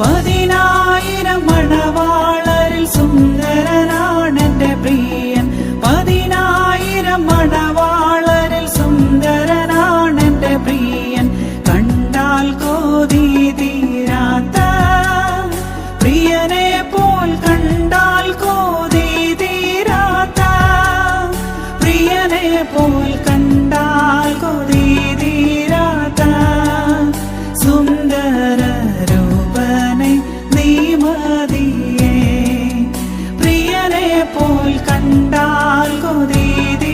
പതിനായിരം മണവാളരിൽ സുന്ദരനാണെന്റെ പ്രിയൻ. പതിനായിരം മണവാളരിൽ സുന്ദരനാണെന്റെ പ്രിയൻ. കണ്ടാൽ കോതി തീരാത്ത പ്രിയനെ പോൽ കണ്ടാൽ കോതി തീരാത്ത പ്രിയനെ പോൽ போல் கண்டால் கொதேதே.